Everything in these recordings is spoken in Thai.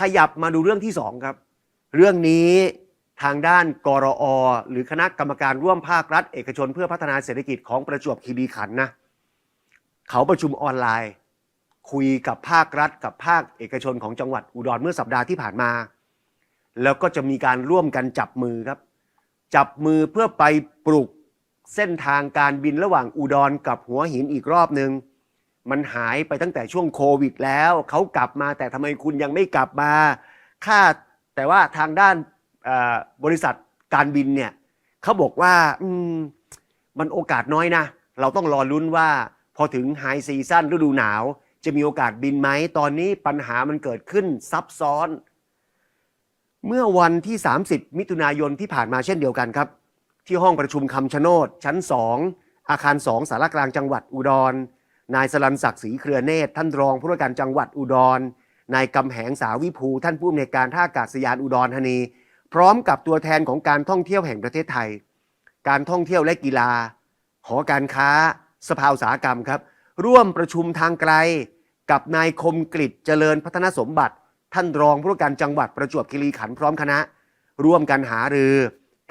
ขยับมาดูเรื่องที่สองครับ เรื่องนี้ทางด้านกรอหรือคณะกรรมการร่วมภาครัฐ เอกชนเพื่อพัฒนาเศรษฐกิจของประจวบคีรีขันธ์นะเขาประชุมออนไลน์ คุยกับภาครัฐ กับภาคเอกชนของจังหวัดอุดรเมื่อสัปดาห์ที่ผ่านมา แล้วก็จะมีการร่วมกันจับมือครับ จับมือเพื่อไปปลุกเส้นทางการบินระหว่างอุดรกับหัวหินอีกรอบหนึ่ง มันหายไปตั้งแต่ช่วงโควิดแล้วเขากลับมาแต่ทำไมคุณยังไม่กลับมาค่าแต่ว่าทางด้านบริษัทการบินเนี่ยเขาบอกว่าอืมมันโอกาสน้อยนะ เราต้องรอลุ้นว่า พอถึงไฮซีซั่นฤดูหนาว จะมีโอกาสบินไหม ตอนนี้ปัญหามันเกิดขึ้นซับซ้อน เมื่อวันที่ 30 มิถุนายนที่ผ่านมาเช่นเดียวกันครับ ที่ห้องประชุมคำชะโนดชั้น 2 อาคาร 2 สารกลางจังหวัดอุดร นายสลันศักดิ์ศรีเครือเนตรท่านรองผู้ว่าการจังหวัดอุดร นายกำแหงสาวิภู ท่านผู้อำนวยการท่าอากาศยานอุดรธานี พร้อมกับตัวแทนของการท่องเที่ยวแห่งประเทศไทย การท่องเที่ยวและกีฬา หอการค้า สภาอุตสาหกรรมครับ ร่วมประชุมทางไกล กับนายคมกริจเจริญพัฒนสมบัติ ท่านรองผู้ว่าการจังหวัดประจวบคีรีขันธ์พร้อมคณะ ร่วมกันหารือ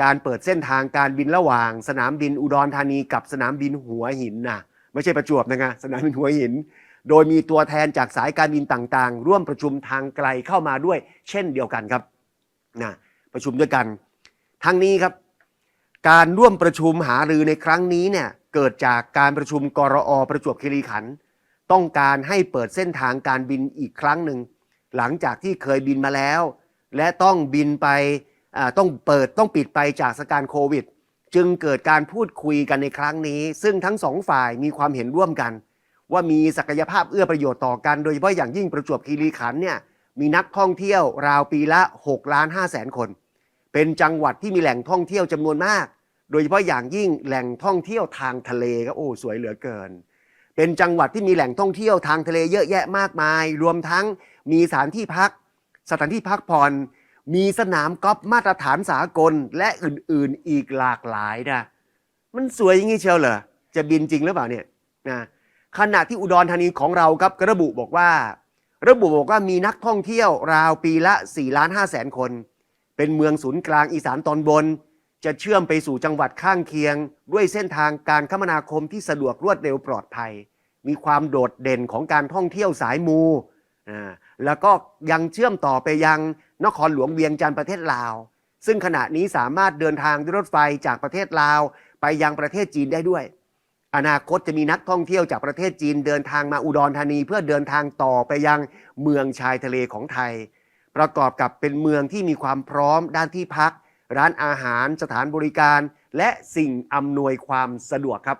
การเปิดเส้นทางการบินระหว่าง สนามบินอุดรธานีกับสนามบินหัวหินนะ ไม่ใช่ประจวบนะไงสนามบินหัวหิน โดยมีตัวแทนจากสายการบินต่างๆ ร่วมประชุมทางไกลเข้ามาด้วย เช่นเดียวกันครับนะประชุมด้วยกัน ทั้งนี้ครับ การร่วมประชุมหารือในครั้งนี้เนี่ยเกิดจากการประชุมกรอประจวบคีรีขันธ์ต้องการให้เปิดเส้นทางการบินอีกครั้งหนึ่งหลังจากที่เคยบินมาแล้ว และต้องบินไปต้องเปิดต้องปิดไปจากสถานการณ์โควิด จึงเกิดการพูดคุยกันในครั้งนี้ ซึ่งทั้งสองฝ่ายมีความเห็นร่วมกัน ว่ามีศักยภาพเอื้อประโยชน์ต่อกัน โดยเฉพาะอย่างยิ่งประจวบคีรีขันธ์เนี่ยมีนักท่องเที่ยวราวปีละ6ล้าน5แสนคน เป็นจังหวัดที่มีแหล่งท่องเที่ยวจำนวนมาก โดยเฉพาะอย่างยิ่งแหล่งท่องเที่ยวทางทะเลก็โอ้สวยเหลือเกิน เป็นจังหวัดที่มีแหล่งท่องเที่ยวทางทะเลเยอะแยะมากมาย รวมทั้งมีสถานที่พัก สถานที่พักผ่อน มีสนามกอล์ฟมาตรฐานสากลและอื่นๆอีกหลากหลายนะมันสวยอย่างนี้เชียวเหรอจะบินจริงหรือเปล่าเนี่ยนะขณะที่อุดรธานีของเราครับกระบุบอกว่า ระบุบอกว่ามีนักท่องเที่ยวราวปีละ4ล้าน5แสนคน เป็นเมืองศูนย์กลางอีสานตอนบน จะเชื่อมไปสู่จังหวัดข้างเคียง ด้วยเส้นทางการคมนาคมที่สะดวกรวดเร็วปลอดภัย มีความโดดเด่นของการท่องเที่ยวสายมูอ่าแล้วก็ยังเชื่อมต่อไปยัง นครหลวงเวียงจันทร์ประเทศลาว ซึ่งขณะนี้สามารถเดินทางด้วยรถไฟจากประเทศลาว ไปยังประเทศจีนได้ด้วย อนาคตจะมีนักท่องเที่ยวจากประเทศจีนเดินทางมาอุดรธานี เพื่อเดินทางต่อไปยังเมืองชายทะเลของไทย ประกอบกับเป็นเมืองที่มีความพร้อมด้านที่พัก ร้านอาหารสถานบริการ และสิ่งอำนวยความสะดวกครับ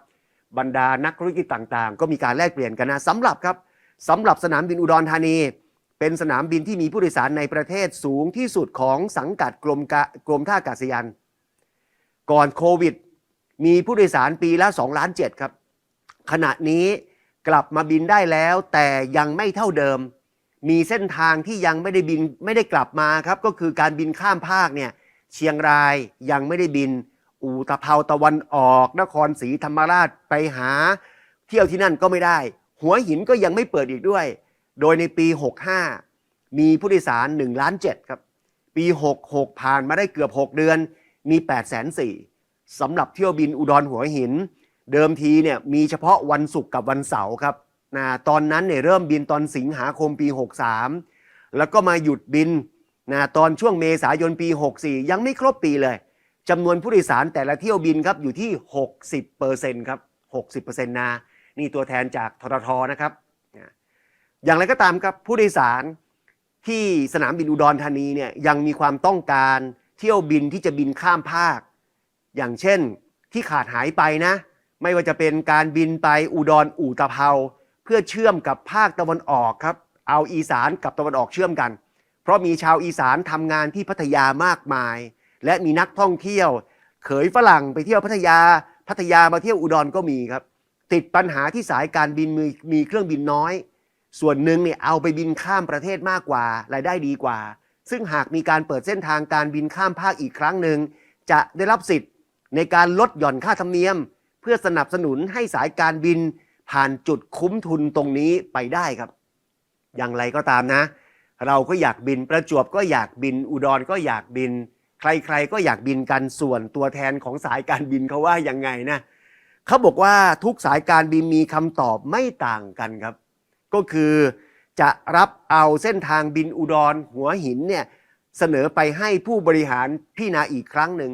บรรดานักธุรกิจต่างๆ ก็มีการแลกเปลี่ยนกันนะสำหรับครับสำหรับสนามบินอุดรธานี เป็นสนามบินที่มีผู้โดยสารในประเทศสูงที่สุดของสังกัดกรมกกรมท่าอากาศยาน ก่อนโควิด มีผู้โดยสารปีละ2ล้าน7ครับ ขณะนี้กลับมาบินได้แล้ว แต่ยังไม่เท่าเดิม มีเส้นทางที่ยังไม่ได้บินไม่ได้กลับมาครับ ก็คือการบินข้ามภาคเนี่ยเชียงรายยังไม่ได้บิน อูตะเภาตะวันออก นครศรีธรรมราชไปหา เที่ยวที่นั่นก็ไม่ได้ หัวหินก็ยังไม่เปิดอีกด้วย โดยในปี 65 มีผู้โดยสาร1ล้าน7ครับ ปี 66 ผ่านมาได้เกือบ 6 เดือน มี 8 4 0 0 0สำหรับเที่ยวบินอุดรหัวหิน เดิมทีเนี่ยมีเฉพาะวันศุกร์กับวันเสาร์ครับนะตอนนั้นเนี่ยเริ่มบินตอนสิงหาคมปี 63 แล้วก็มาหยุดบินนะตอนช่วงเมษายนปี 64 ยังไม่ครบปีเลยจำนวนผู้โดยสารแต่ละเที่ยวบินครับอยู่ที่ 60%ครับ 60%นะนี่ตัวแทนจากทททนะครับ อย่างไรก็ตามครับผู้โดยสารที่สนามบินอุดรธานีเนี่ยยังมีความต้องการเที่ยวบินที่จะบินข้ามภาค อย่างเช่นที่ขาดหายไปนะ ไม่ว่าจะเป็นการบินไปอุดรอู่ตะเภาเพื่อเชื่อมกับภาคตะวันออกครับ เอาอีสานกับตะวันออกเชื่อมกัน เพราะมีชาวอีสานทำงานที่พัทยามากมาย และมีนักท่องเที่ยว เขยฝรั่งไปเที่ยวพัทยาพัทยามาเที่ยวอุดรก็มีครับ ติดปัญหาที่สายการบินมีมีเครื่องบินน้อย ส่วนหนึ่งเนี่ยเอาไปบินข้ามประเทศมากกว่ารายได้ดีกว่า ซึ่งหากมีการเปิดเส้นทางการบินข้ามภาคอีกครั้งหนึ่งจะได้รับสิทธิ์ ในการลดหย่อนค่าธรรมเนียม เพื่อสนับสนุนให้สายการบินผ่านจุดคุ้มทุนตรงนี้ไปได้ครับ อย่างไรก็ตามนะ เราก็อยากบินประจวบก็อยากบินอุดรก็อยากบิน ใครๆก็อยากบินกันส่วนตัวแทนของสายการบินเขาว่ายังไงนะเขาบอกว่าทุกสายการบินมีคำตอบไม่ต่างกันครับ ก็คือจะรับเอาเส้นทางบินอุดรหัวหินเนี่ยเสนอไปให้ผู้บริหารพิจารณาอีกครั้งหนึ่ง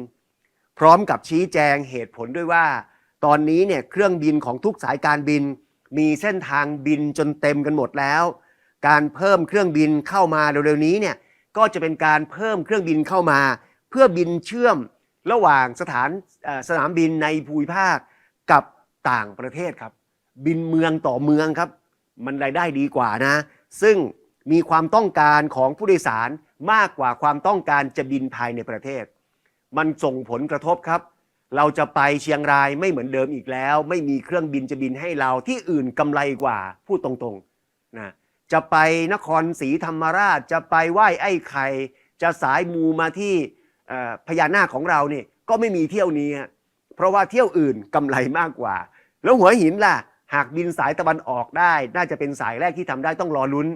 พร้อมกับชี้แจงเหตุผลด้วยว่า ตอนนี้เนี่ยเครื่องบินของทุกสายการบิน มีเส้นทางบินจนเต็มกันหมดแล้ว การเพิ่มเครื่องบินเข้ามาเร็วๆนี้เนี่ยก็จะเป็นการเพิ่มเครื่องบินเข้ามา เพื่อบินเชื่อมระหว่างสถานสนามบินในภูมิภาคกับต่างประเทศครับ บินเมืองต่อเมืองครับ มันรายได้ดีกว่านะ ซึ่งมีความต้องการของผู้โดยสารมากกว่าความต้องการจะบินภายในประเทศ มันส่งผลกระทบครับ เราจะไปเชียงรายไม่เหมือนเดิมอีกแล้ว ไม่มีเครื่องบินจะบินให้เราที่อื่นกำไรกว่าพูดตรงๆนะจะไปนครศรีธรรมราชจะไปไหว้ไอ้ไข่จะสายมูมาที่พญานาคของเราเนี่ยก็ไม่มีเที่ยวนี้ เพราะว่าเที่ยวอื่นกำไรมากกว่า แล้วหัวหินล่ะ หากบินสายตะวันออกได้ น่าจะเป็นสายแรกที่ทำได้ต้องรอลุ้น